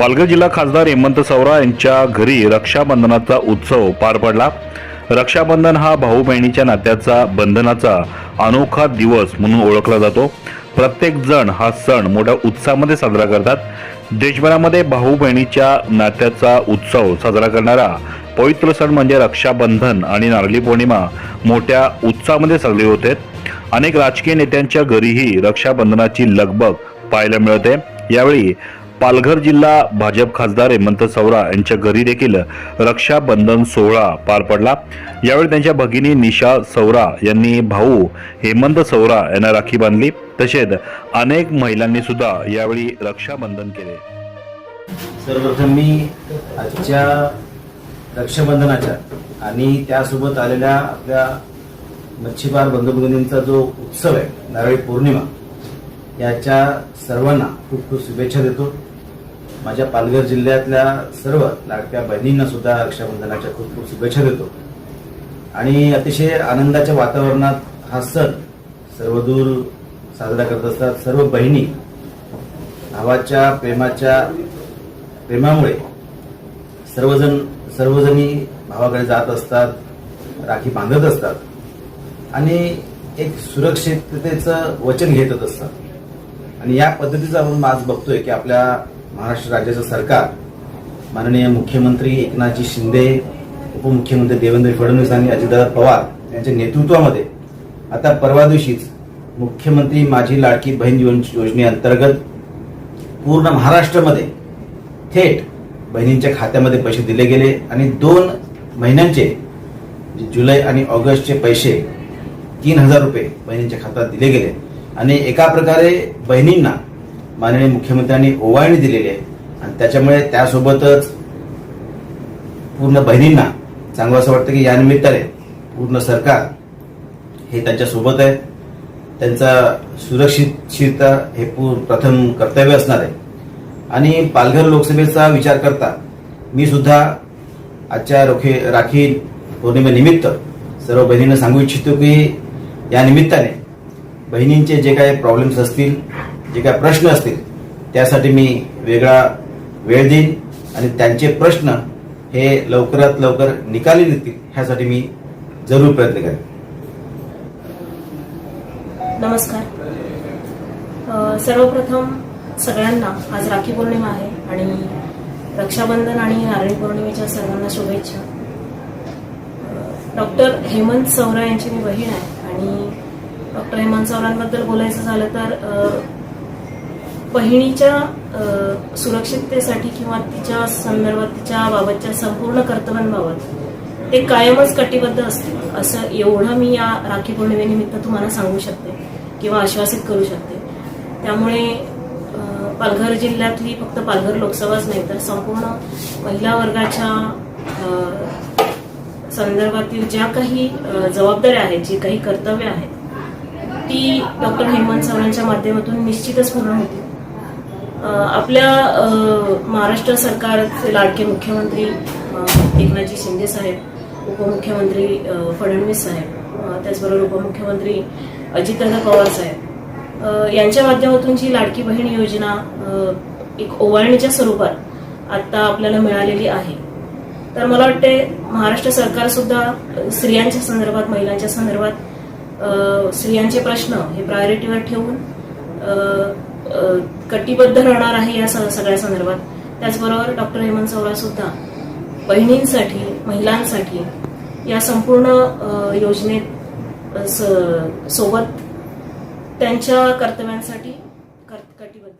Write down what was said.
पालघर जिल्हा खासदार हेमंत सवरा यांच्या घरी रक्षाबंधनाचा उत्सव पार पडला. रक्षाबंधन हा भाऊ बहिणीच्या नात्याचा बंधनाचा अनोखा दिवस म्हणून ओळखला जातो. प्रत्येक जण हा सण मोठ्या उत्साहामध्ये साजरा करतात. देशभरामध्ये भाऊ बहिणीच्या नात्याचा उत्सव साजरा करणारा पवित्र सण म्हणजे रक्षाबंधन आणि नारळी पौर्णिमा मोठ्या उत्साहामध्ये साजरी होते. अनेक राजकीय नेत्यांच्या घरीही रक्षाबंधनाची लगबग पाहायला मिळते. यावेळी पालघर जिल्हा भाजप खासदार हेमंत सौरा यांच्या घरी देखील रक्षाबंधन सोहळा पार पडला. यावेळी त्यांच्या भगिनी निशा सौरा यांनी भाऊ हेमंत सौरा यांना राखी बांधली. तसेच अनेक महिलांनी सुद्धा यावेळी रक्षाबंधन केले. सर्वप्रथम मी आजच्या रक्षाबंधनाच्या आणि त्यासोबत आलेल्या आपल्या मच्छीमार बंधुभगिनींचा जो उत्सव आहे नारळी पौर्णिमा याच्या सर्वांना खूप खूप शुभेच्छा देतो. माझ्या पालघर जिल्ह्यातल्या सर्व लाडक्या बहिणींना सुद्धा रक्षाबंधनाच्या खूप खूप शुभेच्छा देतो. आणि अतिशय आनंदाच्या वातावरणात हा सण सर्वदूर साजरा करत असतात. सर्व बहिणी भावाच्या प्रेमाच्या प्रेमामुळे सर्वजण सर्वजणी भावाकडे जात असतात राखी बांधत असतात आणि एक सुरक्षिततेचं वचन घेतच असतात. आणि या पद्धतीचं आपण आज बघतोय की आपल्या महाराष्ट्र राज्याचं सरकार माननीय मुख्यमंत्री एकनाथजी शिंदे उपमुख्यमंत्री देवेंद्र फडणवीस आणि अजितदादा पवार यांच्या नेतृत्वामध्ये आता परवा दिवशीच मुख्यमंत्री माझी लाडकी बहीण योजनेअंतर्गत पूर्ण महाराष्ट्रामध्ये थेट बहिणींच्या खात्यामध्ये पैसे दिले गेले आणि दोन महिन्यांचे जुलै आणि ऑगस्टचे पैसे तीन हजार रुपये बहिणींच्या खात्यात दिले गेले. आणि एका प्रकारे बहिणींना माननीय मुख्यमंत्र्यांनी ओवाळणी दिलेली आहे. आणि त्याच्यामुळे त्यासोबतच पूर्ण बहिणींना चांगलं असं वाटतं की या निमित्ताने पूर्ण सरकार हे त्यांच्यासोबत आहे. त्यांचा सुरक्षितता हे प्रथम कर्तव्य असणार आहे. आणि पालघर लोकसभेचा विचार करता मी सुद्धा आजच्या रोखे राखी पौर्णिमेनिमित्त सर्व बहिणींना सांगू इच्छितो की या निमित्ताने बहिणींचे जे काही प्रॉब्लेम्स असतील जे काही प्रश्न असतील त्यासाठी मी वेगळा वेळ देईन आणि त्यांचे प्रश्न हे लवकरात लवकर निकाली निघतील ह्यासाठी मी जरूर प्रयत्न करेन. नमस्कार. सर्वप्रथम सगळ्यांना आज राखी पौर्णिमा आहे आणि रक्षाबंधन आणि नारळी पौर्णिमेच्या सर्वांना शुभेच्छा. डॉक्टर हेमंत सौरा यांची मी बहीण आहे आणि डॉक्टर हेमंत सौरांबद्दल बोलायचं झालं तर अ, बहिणीच्या सुरक्षिततेसाठी किंवा तिच्या संदर्भात तिच्या बाबतच्या संपूर्ण कर्तव्यांबाबत ते कायमच कटिबद्ध असतील. असं एवढं मी या राखी पौर्णिमेनिमित्त तुम्हाला सांगू शकते किंवा आश्वासित करू शकते. त्यामुळे पालघर जिल्ह्यातली फक्त पालघर लोकसभाच नाही तर संपूर्ण महिला वर्गाच्या संदर्भातील ज्या काही जबाबदाऱ्या आहेत जी काही कर्तव्य आहेत ती डॉक्टर हेमंत सवरांच्या माध्यमातून निश्चितच पूर्ण होतील. आपल्या महाराष्ट्र सरकारचे लाडके मुख्यमंत्री एकनाथजी शिंदे साहेब उपमुख्यमंत्री फडणवीस साहेब त्याचबरोबर उपमुख्यमंत्री अजितदादा पवार साहेब. यांच्या माध्यमातून जी लाडकी बहीण योजना एक ओवाळणीच्या स्वरूपात आता आपल्याला मिळालेली आहे. तर मला वाटते महाराष्ट्र सरकार सुद्धा स्त्रियांच्या संदर्भात महिलांच्या संदर्भात स्त्रियांचे प्रश्न हे प्रायोरिटीवर ठेवून कटिबद्ध राहणार आहे या स- सगळ्या संदर्भात. त्याचबरोबर डॉक्टर हेमंत सवरा सुद्धा बहिणींसाठी महिलांसाठी या संपूर्ण योजनेत स- सोबत त्यांच्या कर्तव्यांसाठी कर- कटिबद्ध